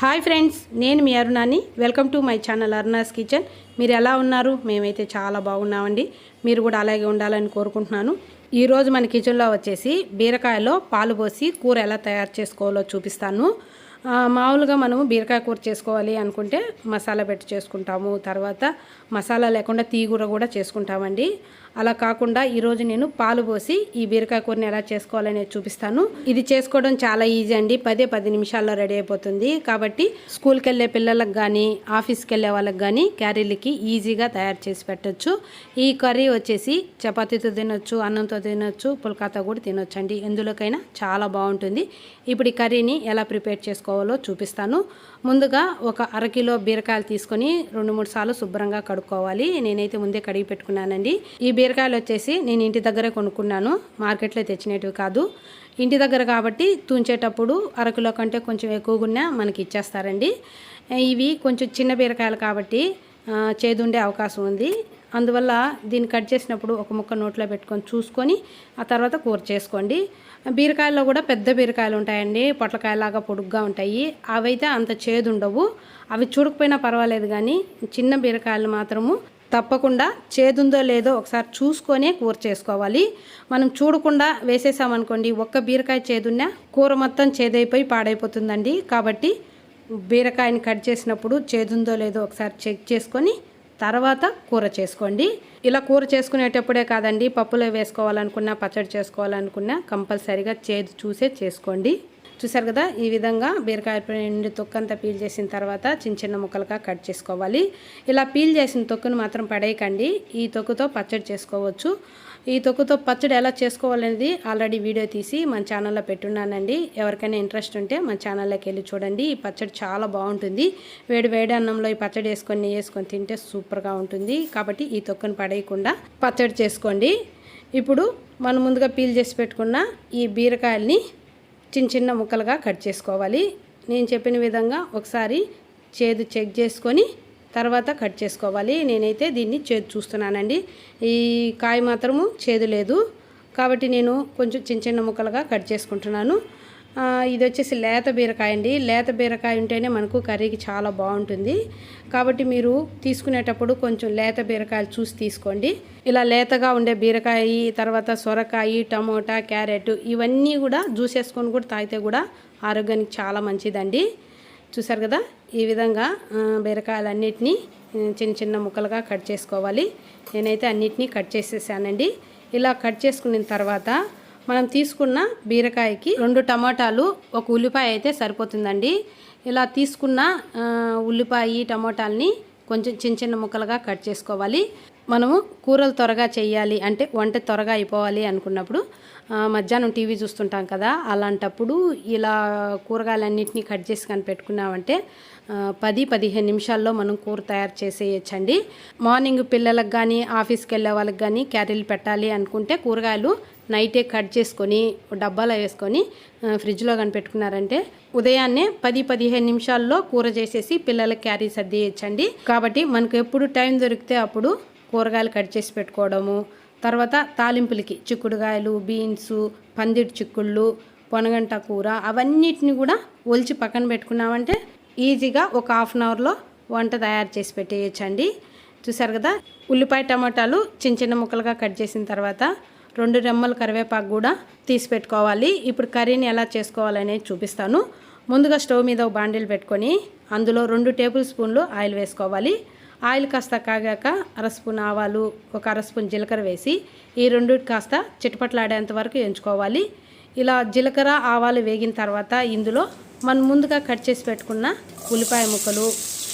Hi friends నేను మీ అరుణాని. Welcome to my channel Aruna's kitchen. మీరు ఎలా ఉన్నారు? మేమైతే చాలా బాగున్నామండి. మీరు కూడా అలాగే ఉండాలని కోరుకుంటున్నాను. ఈరోజు మన కిచెన్లో వచ్చేసి బీరకాయలో పాలు పోసి కూర ఎలా తయారు చేసుకోవాలో చూపిస్తాను. మామూలుగా మనము బీరకాయ కూర చేసుకోవాలి అనుకుంటే మసాలా పెట్టి చేసుకుంటాము. తర్వాత మసాలా లేకుండా తీగూర కూడా చేసుకుంటామండి. అలా కాకుండా ఈరోజు నేను పాలు పోసి ఈ బీరకాయ కూరని ఎలా చేసుకోవాలనేది చూపిస్తాను. ఇది చేసుకోవడం చాలా ఈజీ అండి. పదే పది నిమిషాల్లో రెడీ అయిపోతుంది. కాబట్టి స్కూల్కి వెళ్ళే పిల్లలకు కానీ ఆఫీస్కి వెళ్ళే వాళ్ళకి కానీ క్యారీలకి ఈజీగా తయారు చేసి పెట్టచ్చు. ఈ కర్రీ వచ్చేసి చపాతీతో తినొచ్చు అన్నంతో తినొచ్చు పుల్కాతో కూడా తినొచ్చు అండి ఎందులోకైనా చాలా బాగుంటుంది. ఇప్పుడు ఈ కర్రీని ఎలా ప్రిపేర్ చేసుకోవాలో చూపిస్తాను. ముందుగా ఒక అరకిలో బీరకాయలు తీసుకొని రెండు మూడు సార్లు శుభ్రంగా కడుక్కోవాలి. నేనైతే ముందే కడిగి పెట్టుకున్నానండి. ఈ బీరకాయలు వచ్చేసి నేను ఇంటి దగ్గరే కొనుక్కున్నాను. మార్కెట్లో తెచ్చినవి కాదు. ఇంటి దగ్గర కాబట్టి తుంచేటప్పుడు అరకిలో కంటే కొంచెం ఎక్కువగా మనకి ఇచ్చేస్తారండి. ఇవి కొంచెం చిన్న బీరకాయలు కాబట్టి చేదుండే అవకాశం ఉంది. అందువల్ల దీన్ని కట్ చేసినప్పుడు ఒక ముక్క నోట్లో పెట్టుకొని చూసుకొని ఆ తర్వాత కూర చేసుకోండి. బీరకాయల్లో కూడా పెద్ద బీరకాయలు ఉంటాయండి. పొట్లకాయలాగా పొడుగ్గా ఉంటాయి. అవైతే అంత చేదు ఉండవు అవి చూడకపోయినా పర్వాలేదు కానీ చిన్న బీరకాయలు మాత్రము తప్పకుండా చేదుందో లేదో ఒకసారి చూసుకొనే కూర చేసుకోవాలి. మనం చూడకుండా వేసేసామనుకోండి ఒక్క బీరకాయ చేదున్నా కూర మొత్తం చేదైపోయి పాడైపోతుందండి. కాబట్టి బీరకాయని కట్ చేసినప్పుడు చేదుందో లేదో ఒకసారి చెక్ చేసుకొని తర్వాత కూర చేసుకోండి. ఇలా కూర చేసుకునేటప్పుడే కాదండి పప్పులో వేసుకోవాలనుకున్నా పచ్చడి చేసుకోవాలనుకున్నా కంపల్సరీగా చేదు చూసే చేసుకోండి. చూసారు కదా? ఈ విధంగా బీరకాయ పిండి తొక్కంతా పీల్ చేసిన తర్వాత చిన్న చిన్న ముక్కలుగా కట్ చేసుకోవాలి. ఇలా పీల్ చేసిన తొక్కును మాత్రం పడేయకండి. ఈ తొక్కుతో పచ్చడి చేసుకోవచ్చు. ఈ తొక్కుతో పచ్చడి ఎలా చేసుకోవాలనేది ఆల్రెడీ వీడియో తీసి మన ఛానల్లో పెట్టున్నానండి. ఎవరికైనా ఇంట్రెస్ట్ ఉంటే మన ఛానల్లోకి వెళ్ళి చూడండి. ఈ పచ్చడి చాలా బాగుంటుంది. వేడి వేడి అన్నంలో ఈ పచ్చడి వేసుకొని నెయ్యి వేసుకొని తింటే సూపర్గా ఉంటుంది. కాబట్టి ఈ తొక్కును పడేయకుండా పచ్చడి చేసుకోండి. ఇప్పుడు మనం ముందుగా పీల్ చేసి పెట్టుకున్న ఈ బీరకాయల్ని చిన్న చిన్న ముక్కలుగా కట్ చేసుకోవాలి. నేను చెప్పిన విధంగా ఒకసారి చేదు చెక్ చేసుకొని తర్వాత కట్ చేసుకోవాలి. నేనైతే దీన్ని చేదు చూస్తున్నానండి. ఈ కాయ మాత్రము చేదు లేదు. కాబట్టి నేను కొంచెం చిన్న చిన్న ముక్కలుగా కట్ చేసుకుంటున్నాను. ఇది వచ్చేసి లేత బీరకాయ అండి. లేత బీరకాయ ఉంటేనే మనకు కర్రీకి చాలా బాగుంటుంది. కాబట్టి మీరు తీసుకునేటప్పుడు కొంచెం లేత బీరకాయలు చూసి తీసుకోండి. ఇలా లేతగా ఉండే బీరకాయ తర్వాత సొరకాయ టమోటా క్యారెట్ ఇవన్నీ కూడా జ్యూస్ వేసుకొని కూడా తాగితే కూడా ఆరోగ్యానికి చాలా మంచిదండి. చూసారు కదా? ఈ విధంగా బీరకాయలు బీరకాయలన్నిటినీ చిన్న చిన్న ముక్కలుగా కట్ చేసుకోవాలి. నేనైతే అన్నిటినీ కట్ చేసేసానండి. ఇలా కట్ చేసుకున్న తర్వాత మనం తీసుకున్న బీరకాయకి రెండు టమాటాలు ఒక ఉల్లిపాయ అయితే సరిపోతుందండి. ఇలా తీసుకున్న ఉల్లిపాయ టమాటాలని కొంచెం చిన్న చిన్న ముక్కలుగా కట్ చేసుకోవాలి. మనము కూరలు త్వరగా చేయాలి అంటే వంట త్వరగా అయిపోవాలి అనుకున్నప్పుడు మధ్యాహ్నం టీవీ చూస్తుంటాం కదా అలాంటప్పుడు ఇలా కూరగాయలన్నింటినీ కట్ చేసి కానీ పెట్టుకున్నామంటే పది పదిహేను నిమిషాల్లో మనం కూర తయారు చేసేయచ్చండి. మార్నింగ్ పిల్లలకు కానీ ఆఫీస్కి వెళ్ళే వాళ్ళకి కానీ క్యారీలు పెట్టాలి అనుకుంటే కూరగాయలు నైటే కట్ చేసుకొని డబ్బాలో వేసుకొని ఫ్రిడ్జ్లో కనిపెట్టుకున్నారంటే ఉదయాన్నే పది పదిహేను నిమిషాల్లో కూర చేసేసి పిల్లలకి క్యారీ సర్దియచ్చండి కాబట్టి మనకు ఎప్పుడు టైం దొరికితే అప్పుడు కూరగాయలు కట్ చేసి పెట్టుకోవడము. తర్వాత తాలింపులకి చిక్కుడుగాయలు బీన్స్ పందిటి చిక్కుళ్ళు పొనగంట కూర అవన్నిటిని కూడా ఒలిచి పక్కన పెట్టుకున్నామంటే ఈజీగా ఒక హాఫ్ అన్ అవర్లో వంట తయారు చేసి పెట్టేయచ్చండి. చూసారు కదా ఉల్లిపాయ టమాటాలు చిన్న చిన్న ముక్కలుగా కట్ చేసిన తర్వాత రెండు రెమ్మల కరివేపాకు కూడా తీసి పెట్టుకోవాలి. ఇప్పుడు కర్రీని ఎలా చేసుకోవాలనేది చూపిస్తాను. ముందుగా స్టవ్ మీద ఒక బాండిల్ పెట్టుకొని అందులో రెండు టేబుల్ స్పూన్లు ఆయిల్ వేసుకోవాలి. ఆయిల్ కాస్త కాగాక అర స్పూన్ ఆవాలు ఒక అర స్పూన్ జీలకర్ర వేసి ఈ రెండు కాస్త చిటపట్లాడేంత వరకు ఎంచుకోవాలి. ఇలా జీలకర్ర ఆవాలు వేగిన తర్వాత ఇందులో మనం ముందుగా కట్ చేసి పెట్టుకున్న ఉల్లిపాయ ముక్కలు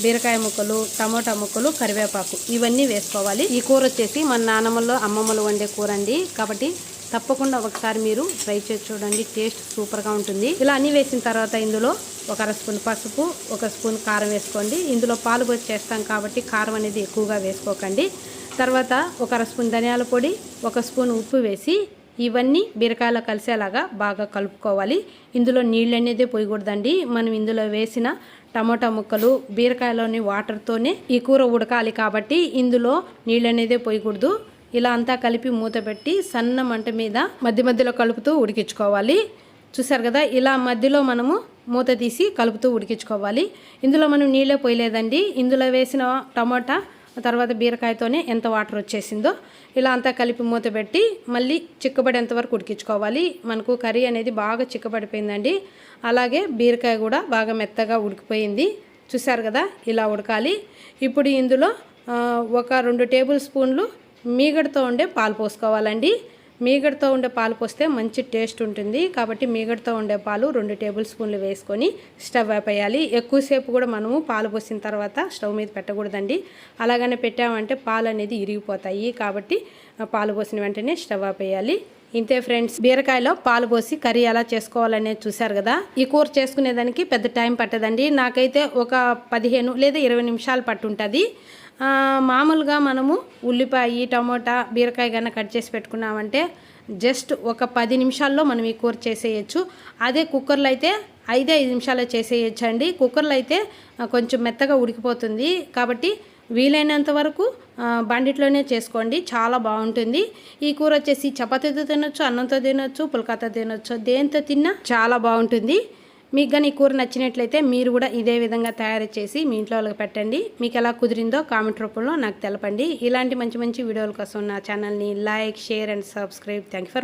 బీరకాయ ముక్కలు టమోటా ముక్కలు కరివేపాకు ఇవన్నీ వేసుకోవాలి. ఈ కూర వచ్చేసి మన నానమ్మలో అమ్మమ్మలు వండే కూర అండి. కాబట్టి తప్పకుండా ఒకసారి మీరు ట్రై చేసి చూడండి. టేస్ట్ సూపర్గా ఉంటుంది. ఇలా అన్నీ వేసిన తర్వాత ఇందులో ఒక అర స్పూన్ పసుపు ఒక స్పూన్ కారం వేసుకోండి. ఇందులో పాలు పోసి చేస్తాం కాబట్టి కారం అనేది ఎక్కువగా వేసుకోకండి. తర్వాత ఒక అర స్పూన్ ధనియాల పొడి ఒక స్పూన్ ఉప్పు వేసి ఇవన్నీ బీరకాయలో కలిసేలాగా బాగా కలుపుకోవాలి. ఇందులో నీళ్ళు అనేది పోయకూడదండి. మనం ఇందులో వేసిన టమాటా ముక్కలు బీరకాయలోని వాటర్తోనే ఈ కూర ఉడకాలి కాబట్టి ఇందులో నీళ్ళు అనేది పోయకూడదు. ఇలా అంతా కలిపి మూత పెట్టి సన్న మంట మీద మధ్య మధ్యలో కలుపుతూ ఉడికించుకోవాలి. చూసారు కదా ఇలా మధ్యలో మనము మూత తీసి కలుపుతూ ఉడికించుకోవాలి. ఇందులో మనం నీళ్ళే పోయలేదండి. ఇందులో వేసిన టమోటా తర్వాత బీరకాయతోనే ఎంత వాటర్ వచ్చేసిందో ఇలా అంతా కలిపి మూత పెట్టి మళ్ళీ చిక్కబడేంత వరకు ఉడికించుకోవాలి. మనకు కర్రీ అనేది బాగా చిక్కబడిపోయిందండి. అలాగే బీరకాయ కూడా బాగా మెత్తగా ఉడికిపోయింది. చూసారు కదా ఇలా ఉడకాలి. ఇప్పుడు ఇందులో ఒక రెండు టేబుల్ స్పూన్లు మీగడతో ఉండే పాలు పోసుకోవాలండి. మీగడతో ఉండే పాలు పోస్తే మంచి టేస్ట్ ఉంటుంది. కాబట్టి మీగడతో ఉండే పాలు రెండు టేబుల్ స్పూన్లు వేసుకొని స్టవ్ ఆపేయాలి ఎక్కువసేపు కూడా మనము పాలు పోసిన తర్వాత స్టవ్ మీద పెట్టకూడదండి. అలాగనే పెట్టామంటే పాలు అనేది ఇరిగిపోతాయి. కాబట్టి పాలు పోసిన వెంటనే స్టవ్ ఆపేయాలి ఇంతే ఫ్రెండ్స్ బీరకాయలో పాలు పోసి కర్రీ ఎలా చేసుకోవాలనేది చూశారు కదా? ఈ కూర చేసుకునేదానికి పెద్ద టైం పట్టదండి. నాకైతే ఒక పదిహేను లేదా ఇరవై నిమిషాలు పట్టుంటుంది. మామూలుగా మనము ఉల్లిపాయ టమోటా బీరకాయ కన్నా కట్ చేసి పెట్టుకున్నామంటే జస్ట్ ఒక పది నిమిషాల్లో మనం ఈ కూర చేసేయచ్చు. అదే కుక్కర్లో అయితే ఐదే ఐదు నిమిషాల్లో చేసేయచ్చు అండి కుక్కర్లో అయితే కొంచెం మెత్తగా ఉడికిపోతుంది కాబట్టి వీలైనంత వరకు బండిట్లోనే చేసుకోండి. చాలా బాగుంటుంది. ఈ కూర వచ్చేసి చపాతీతో తినొచ్చు అన్నంతో తినొచ్చు పుల్కాతో తినొచ్చు దేంతో తిన్నా చాలా బాగుంటుంది. మీకు కానీ ఈ కూర నచ్చినట్లయితే మీరు కూడా ఇదే విధంగా తయారు చేసి మీ ఇంట్లో వాళ్ళకి పెట్టండి. మీకు ఎలా కుదిరిందో కామెంట్ రూపంలో నాకు తెలపండి. ఇలాంటి మంచి మంచి వీడియోల కోసం నా ఛానల్ని like share and subscribe. Thank for